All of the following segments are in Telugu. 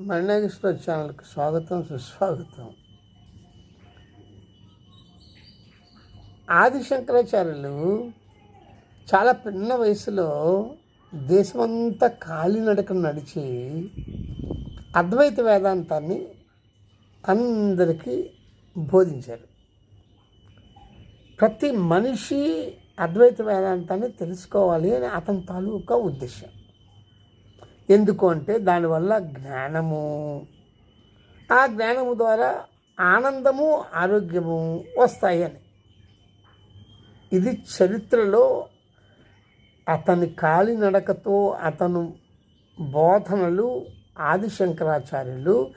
మణినాగేశ్వర ఛానల్కి స్వాగతం సుస్వాగతం. ఆది శంకరాచార్యులు చాలా పిన్న వయసులో దేశమంతా కాలినడకను నడిచి అద్వైత వేదాంతాన్ని అందరికీ బోధించారు. ప్రతి మనిషి అద్వైత వేదాంతాన్ని తెలుసుకోవాలి అని అతని తాలూకా ఉద్దేశం. ఎందుకు అంటే దానివల్ల జ్ఞానము. ఆ జ్ఞానము ద్వారా ఆనందము ఆరోగ్యము వస్తాయని ఇది చరిత్రలో అతని కాలినడకతో అతను బోధనలు ఆదిశంకరాచార్యులు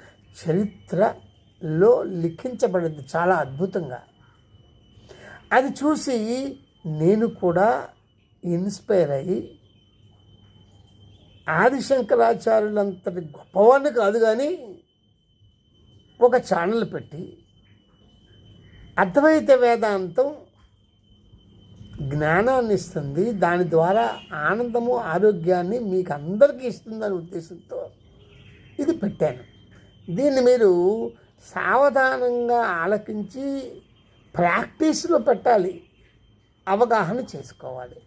చరిత్రలో లిఖించబడింది చాలా అద్భుతంగా. అది చూసి నేను కూడా ఇన్స్పైర్ అయ్యి ఆదిశంకరాచార్యులంతటి గొప్పవాడిని కాదు కానీ ఒక ఛానల్ పెట్టి అద్వైత వేదాంతం జ్ఞానాన్ని ఇస్తుంది. దాని ద్వారా ఆనందము ఆరోగ్యాన్ని మీకు అందరికీ ఇస్తుందనే ఉద్దేశంతో ఇది పెట్టాను. దీన్ని మీరు సావధానంగా ఆలకించి ప్రాక్టీస్లో పెట్టాలి. అవగాహన చేసుకోవాలి.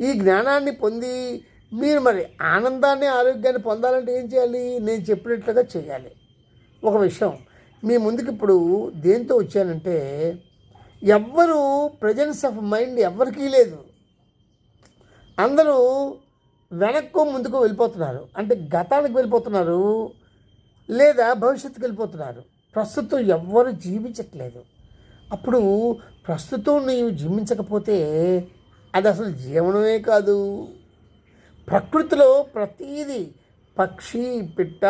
ఈ జ్ఞానాన్ని పొంది మీరు మరి ఆనందాన్ని ఆరోగ్యాన్ని పొందాలంటే ఏం చేయాలి? నేను చెప్పినట్లుగా చేయాలి. ఒక విషయం. మీ ముందుకు ఇప్పుడు దేంతో వచ్చానంటే ఎవ్వరు ప్రజెన్స్ ఆఫ్ మైండ్ ఎవ్వరికీ లేదు. అందరూ వెనక్కు ముందుకు వెళ్ళిపోతున్నారు. అంటే గతానికి వెళ్ళిపోతున్నారు లేదా భవిష్యత్తుకు వెళ్ళిపోతున్నారు. ప్రస్తుతం ఎవ్వరు జీవించట్లేదు. అప్పుడు ప్రస్తుతం నీవు జీవించకపోతే అది అసలు జీవనమే కాదు. ప్రకృతిలో ప్రతీది పక్షి పిట్ట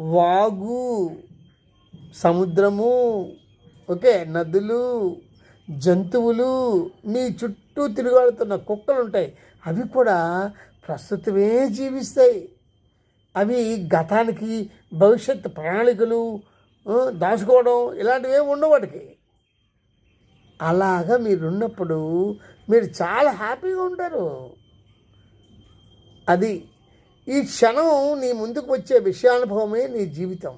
వాగు సముద్రము ఓకే నదులు జంతువులు మీ చుట్టూ తిరుగాడుతున్న కుక్కలు ఉంటాయి అవి కూడా ప్రస్తుతమే జీవిస్తాయి. అవి గతానికి భవిష్యత్ ప్రణాళికలు దాచుకోవడం ఇలాంటివి ఏమి ఉండవు వాటికి. అలాగా మీరున్నప్పుడు మీరు చాలా హ్యాపీగా ఉంటారు. అది ఈ క్షణం నీ ముందుకు వచ్చే విషయానుభవమే నీ జీవితం.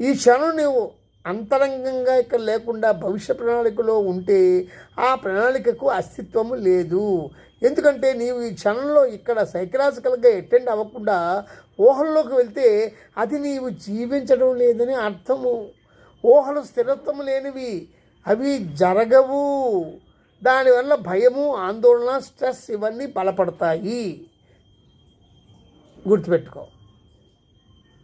ఈ క్షణం నీవు అంతరంగంగా ఇక్కడ లేకుండా భవిష్య ప్రణాళికలో ఉంటే ఆ ప్రణాళికకు అస్తిత్వము లేదు. ఎందుకంటే నీవు ఈ క్షణంలో ఇక్కడ సైకలాజికల్గా అటెండ్ అవ్వకుండా ఊహల్లోకి వెళ్తే అది నీవు జీవించడం లేదని అర్థము. ఊహలు స్థిరత్వం లేనివి అవి జరగవు. దానివల్ల భయము ఆందోళన స్ట్రెస్ ఇవన్నీ బలపడతాయి. గుర్తుపెట్టుకో.